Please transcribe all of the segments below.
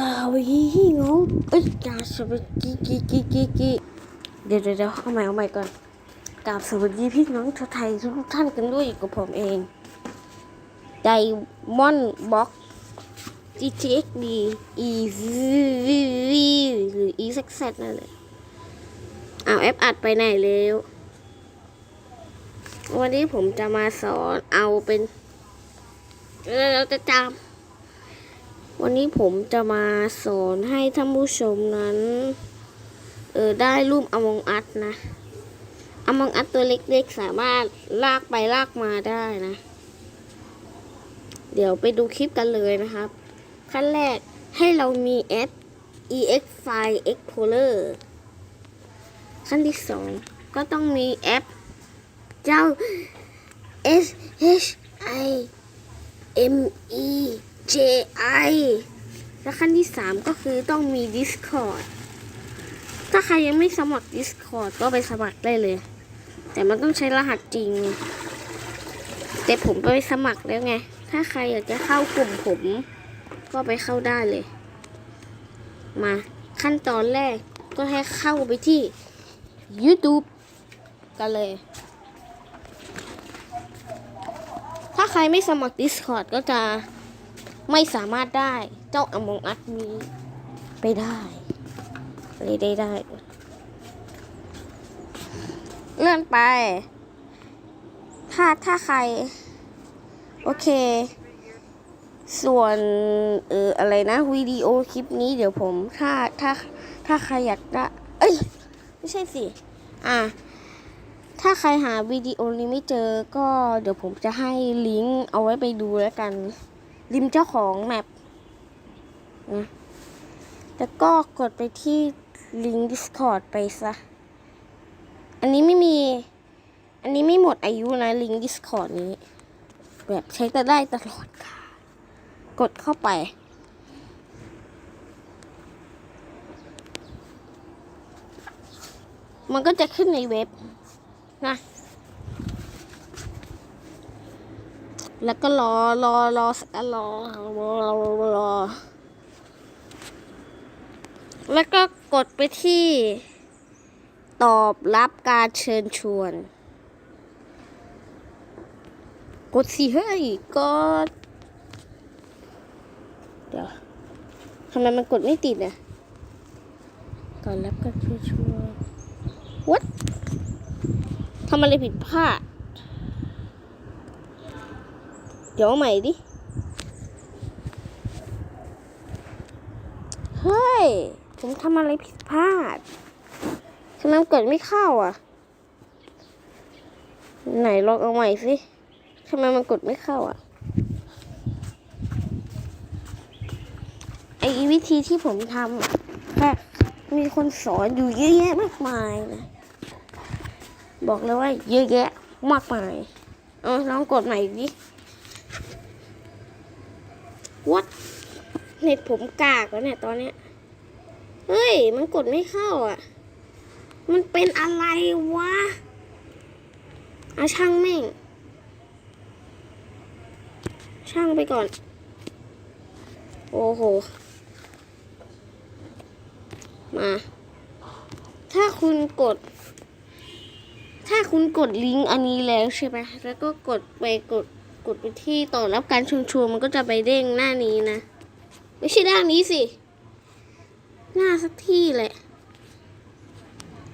กาวีงงเอ้ยกาสวัสดีกีกีกีกีเดี๋ยวเดี๋ยวเดี๋ยวเอาใหม่เอาใหม่ก่อนกราบสวัสดีพี่น้องชาวไทยทุกท่านกันด้วยกับผมเองไดมอนบ็อกซ์ GTXD EV หรือ EZZ นั่นแหละเอาแอปอัดไปไหนแล้ว วันนี้ผมจะมาสอนเอาเป็นเออเราจะจำ วันนี้ผมจะมาสอนให้ท่านผู้ชมนั้น เออได้รูปอมองอัดนะอมองอัดตัวเล็กๆ สามารถลากไปลากมาได้นะ เดี๋ยวไปดูคลิปกันเลยนะครับ ขั้นแรกให้เรามีแอป ex file explorer ขั้นที่สองก็ต้องมีแอป เจ้า S H I M E J I และขั้นที่สามก็คือต้องมี Discord ถ้าใครยังไม่สมัคร Discord ก็ไปสมัครได้เลย แต่มันต้องใช้รหัสจริง แต่ผมไปสมัครแล้วไง ถ้าใครอยากจะเข้ากลุ่มผม ก็ไปเข้าได้เลย มาขั้นตอนแรกก็ให้เข้าไปที่ YouTube กันเลย ถ้าใครไม่สมัคร Discord ก็จะ ไม่สามารถได้เจ้าอมองอัดนี้ ไปได้เลยได้ได้ เลื่อนไป ถ้าถ้าใคร โอเค ส่วนเอออะไรนะวิดีโอคลิปนี้เดี๋ยวผมถ้าถ้าถ้าใครอยากได้ เอ้ย ไม่ใช่สิ อะถ้าใครหาวิดีโอนี้ไม่เจอก็เดี๋ยวผมจะให้ลิงก์เอาไว้ไปดูแล้วกัน ริมเจ้าของแมปนะแล้วก็กดไปที่ลิงก์ Discord ไปซะ อันนี้ไม่มี อันนี้ไม่หมดอายุนะ ลิงก์ Discord นี้ แบบใช้แต่ได้ตลอดค่ะ กดเข้าไป มันก็จะขึ้นในเว็บนะ แล้วก็รอรอรอสักรอรอรอรอ แล้วก็กดไปที่ ตอบรับการเชิญชวน กดสิเฮ้ยกดเดี๋ยวทำไมมันกดไม่ติดอะตอบรับการเชิญชวน what ทำอะไรผิดพลาด เดี๋ยวใหม่ดิ เฮ้ย ผมทำอะไรผิดพลาดทำไมมันกดไม่เข้าอะ ไหนลองเอาใหม่สิทำไมมันกดไม่เข้าอะ ไอ้วิธีที่ผมทำแค่มีคนสอนอยู่เยอะแยะมากมายนะ บอกเลยว่าเยอะแยะมากมาย เออลองกดใหม่ดิ what เน็ตผมกากแล้วเนี่ยตอนเนี้ย เฮ้ย มันกดไม่เข้าอะ มันเป็นอะไรวะอาช่างแม่ง ช่างไปก่อน โอ้โห มา ถ้าคุณกด ถ้าคุณกดลิงก์อันนี้แล้วใช่ไหมแล้วก็กดไปกด กดไปที่ต่อรับการชวนชวมันก็จะไปเด้งหน้านี้นะ ไม่ใช่หน้านี้สิ หน้าสักที่แหละ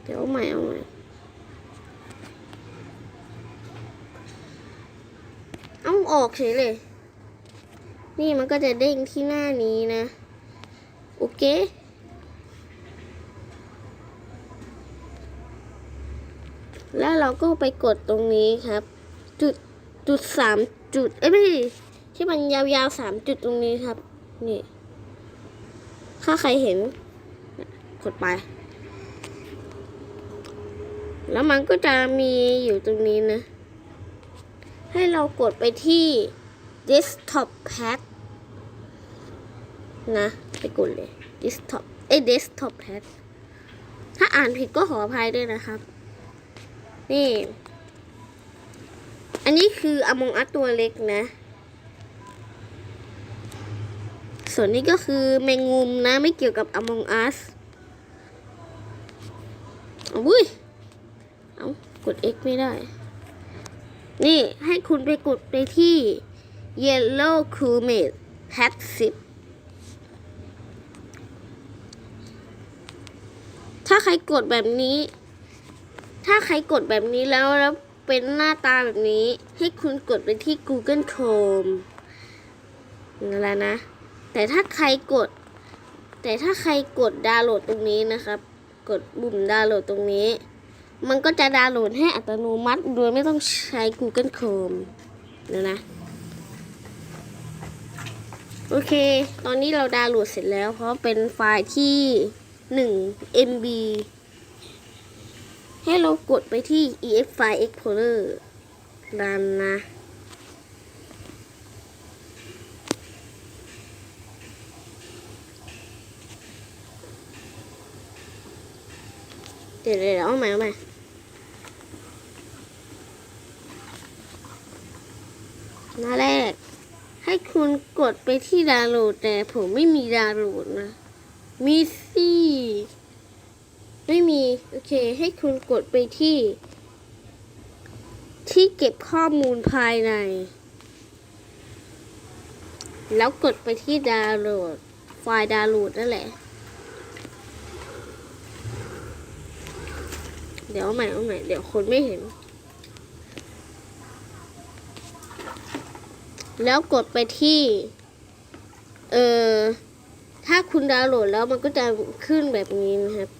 เดี๋ยวเอาใหม่เอาใหม่เอาออกเฉยเลย นี่มันก็จะเด้งที่หน้านี้นะ โอเคแล้วเราก็ไปกดตรงนี้ครับ จุดจุดสาม จุด เอ้ยไม่ที่มันยาวๆสามจุดตรงนี้ครับ นี่ ถ้าใครเห็นกดไป แล้วมันก็จะมีอยู่ตรงนี้นะ ให้เรากดไปที่ desktop pad นะ ไปกดเลย desktop เอ้ย desktop pad ถ้าอ่านผิดก็ขออภัยด้วยนะครับ นี่ อันนี้คือ Among Us ตัวเล็กนะ ส่วนนี้ก็คือแมงมุมนะไม่เกี่ยวกับ Among Us เอาวุ้ย เอากด X ไม่ได้ นี่ให้คุณไปกดไปที่ Yellow c r e m a t e Pack 10ถ้าใครกดแบบนี้ ถ้าใครกดแบบนี้แล้วแล้ว เป็นหน้าตาแบบนี้ ให้คุณกดไปที่ Google Chrome นั่นแหละนะ แต่ถ้าใครกด แต่ถ้าใครกดดาวน์โหลดตรงนี้นะครับ กดปุ่มดาวน์โหลดตรงนี้ มันก็จะดาวน์โหลดให้อัตโนมัติโดยไม่ต้องใช้ Google Chrome เดี๋ยวนะ โอเค ตอนนี้เราดาวน์โหลดเสร็จแล้ว เพราะเป็นไฟล์ที่ 1 MB ให้เรากดไปที่ EF File Explorer ดันนะ เดี๋ยวเดี๋ยวเอาใหม่เอาใหม่หน้าแรก ให้คุณกดไปที่ดาวน์โหลดแต่ผมไม่มีดาวน์โหลดนะ มีสิ มีโอเค ให้คุณกดไปที่ ที่เก็บข้อมูลภายใน แล้วกดไปที่ดาวน์โหลด ไฟล์ดาวน์โหลดนั่นแหละ เดี๋ยวใหม่เอาใหม่เดี๋ยวคนไม่เห็น แล้วกดไปที่ เออถ้าคุณดาวน์โหลดแล้วมันก็จะขึ้นแบบนี้นะครับ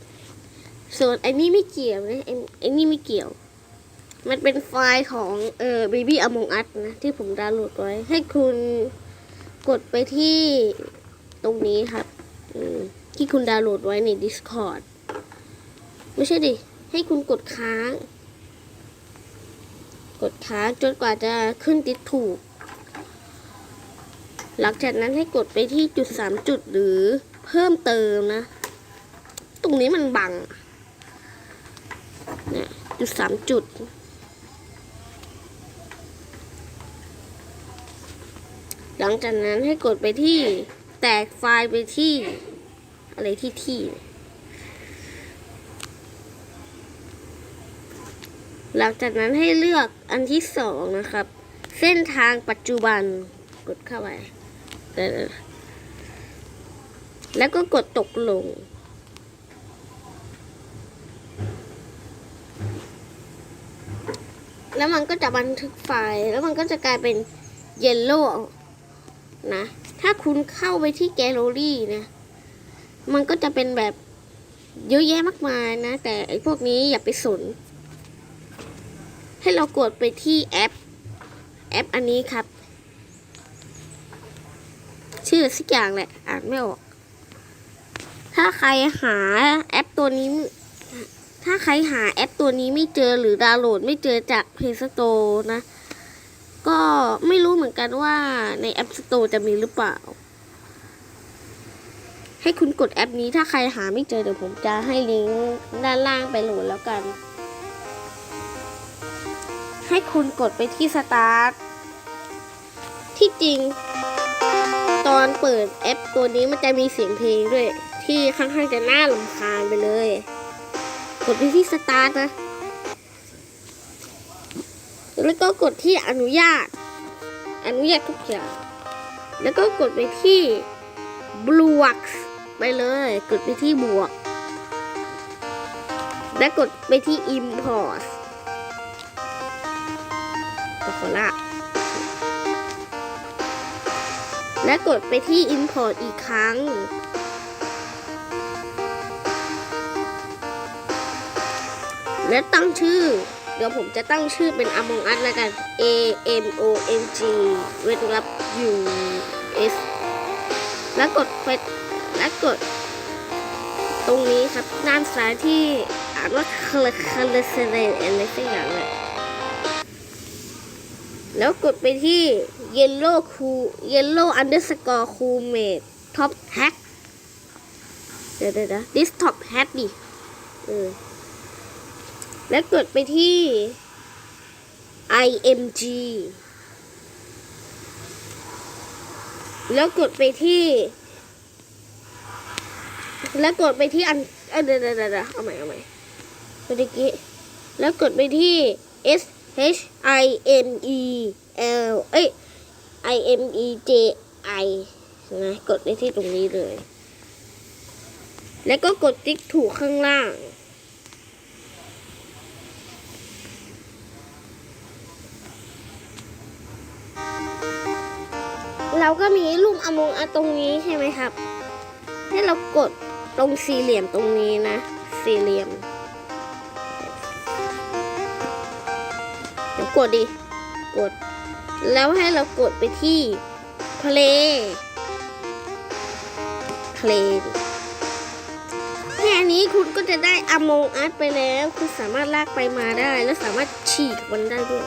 ส่วนไอันนี้ไม่เกี่ยวนะไอ้ไอ้นี่ไม่เกี่ยว มันเป็นไฟล์ของเอ่อ Baby Among Us นะ ที่ผมดาวน์โหลดไว้ ให้คุณกดไปที่ตรงนี้ครับที่คุณดาวน์โหลดไว้ใน Discord ไม่ใช่ดิ ให้คุณกดค้าง กดค้างจนกว่าจะขึ้นติดถูก หลังจากนั้นให้กดไปที่จุดสามจุดหรือเพิ่มเติมนะ ตรงนี้มันบัง เนี่ยจุดสามจุด หลังจากนั้นให้กดไปที่แตกไฟล์ไปที่ อะไรที่ที่ หลังจากนั้นให้เลือกอันที่สองนะครับ เส้นทางปัจจุบันกดเข้าไปแล้วก็กดตกลง แล้วมันก็จะบันทึกไฟล์ แล้วมันก็จะกลายเป็นเยลโล่นะ ถ้าคุณเข้าไปที่แกลเลอรี่นะ มันก็จะเป็นแบบเยอะแยะมากมายนะ แต่ไอ้พวกนี้อย่าไปสน ให้เรากดไปที่แอป แอปอันนี้ครับ ชื่อสักอย่างแหละ อ่านไม่ออก ถ้าใครหาแอปตัวนี้ ถ้าใครหาแอปตัวนี้ไม่เจอหรือดาวน์โหลดไม่เจอจาก Play Store นะ ก็ไม่รู้เหมือนกันว่าใน App Store จะมีหรือเปล่า ให้คุณกดแอปนี้ถ้าใครหาไม่เจอเดี๋ยวผมจะให้ลิงก์ด้านล่างไปโหลดแล้วกัน ให้คุณกดไปที่สตาร์ทที่จริง ตอนเปิดแอปตัวนี้มันจะมีเสียงเพลงด้วย ที่ค่อนข้างจะน่าลำคาญไปเลย กดไปที่สตาร์ทนะ แล้วก็กดที่อนุญาต อนุญาตทุกอย่าง แล้วก็กดไปที่บวกไปเลย กดไปที่บวก และกดไปที่ import ตะขอละและกดไปที่ import อีกครั้ง และตั้งชื่อ เดี๋ยวผมจะตั้งชื่อเป็น Among Us แล้วกัน A M O N G เว้นวรรค U S แล้วกดไปและกด ตรงนี้ครับด้านซ้ายที่อ่านว่า c l c l s e r e อะไรสักอย่างเลยแล้วกดไปที่ yellow cool yellow underscore cool mate top hack เดี๋ยวเดี๋ยวเดี๋ยว this top hack ดิเออ แล้วกดไปที่ img แล้วกดไปที่ แล้วกดไปที่อันเอ้ยเดี๋ยวเดี๋ยวเดี๋ยวเอาใหม่เอาใหม่เมื่อกี้แล้วกดไปที่ S H I M E L เอ้ย I M E J I นะกดไปที่ตรงนี้เลย แล้วก็กดติ๊กถูกข้างล่าง เราก็มีรูปอมงอัตรงนี้ใช่ไหมครับ ให้เรากดตรงสี่เหลี่ยมตรงนี้นะ สี่เหลี่ยม เดี๋ยวกดดิ กด แล้วให้เรากดไปที่ play play ดิแค่นี้คุณก็จะได้อมงอัดไปแล้ว คุณสามารถลากไปมาได้ แล้วสามารถฉีกมันได้ด้วย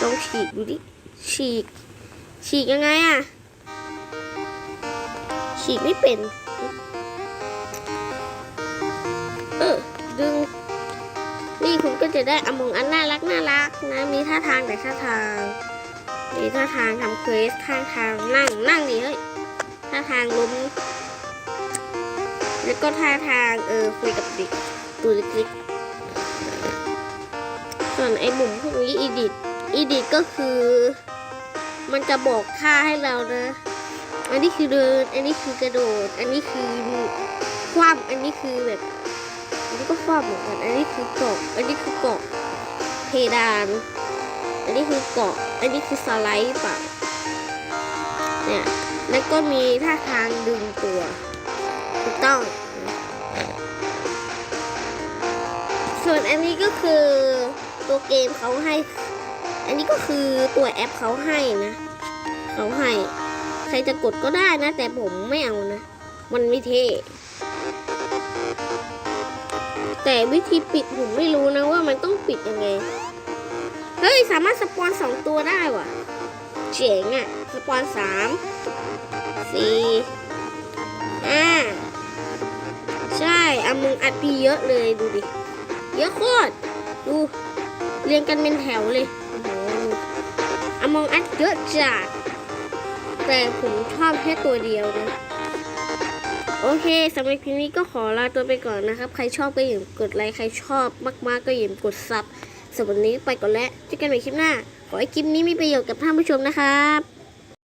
ลองฉีกดูดิ ฉีก ฉีกยังไงอะฉีกไม่เป็น เออ ดึง นี่คุณก็จะได้อมงอันน่ารักน่ารักนะ มีท่าทางแต่ท่าทาง มีท่าทางทำเควสท่าทางนั่งนั่งดิเฮ้ย ท่าทางล้มแล้วก็ท่าทางเออคุยกับเด็กตัวเล็กๆส่วนไอ้หมุมพวกนี้อีดิทอีดิทก็คือ มันจะบอกท่าให้เรานะ อันนี้คือเดิน อันนี้คือกระโดด อันนี้คือคว่ำอันนี้คือแบบ อันนี้ก็คว่ำเหมือนกัน อันนี้คือเกาะ อันนี้คือเกาะเพดาน อันนี้คือเกาะ อันนี้คือสไลด์ปล่าเนี่ย แล้วก็มีท่าทางดึงตัวถูกต้อง ส่วนอันนี้ก็คือตัวเกมเขาให้ อันนี้ก็คือตัวแอปเขาให้นะเขาให้ ใครจะกดก็ได้นะ แต่ผมไม่เอานะ มันไม่เท่แต่วิธีปิดผมไม่รู้นะว่ามันต้องปิดยังไง เฮ้ย สามารถสปอนสองตัวได้ว่ะ เจ๋งอะ่ะ สปอนสามสี่ห้าใช่อามึงอัดพีเยอะเลยดูดิ เยอะโคตร ดู เรียงกันเป็นแถวเลย อมองอัดเยอะจัดแต่ผมชอบแค่ตัวเดียวนะโอเคสำหรับคลิปนี้ก็ขอลาตัวไปก่อนนะครับ ใครชอบก็อย่าลกดไลค์ใครชอบมากๆก็อย่าลกดซับสำหรับวันนี้ไปก่อนแล้วเจอกันใหม่คลิปหน้า ขอให้คลิปนี้มีประโยชน์กับท่านผู้ชมนะครับ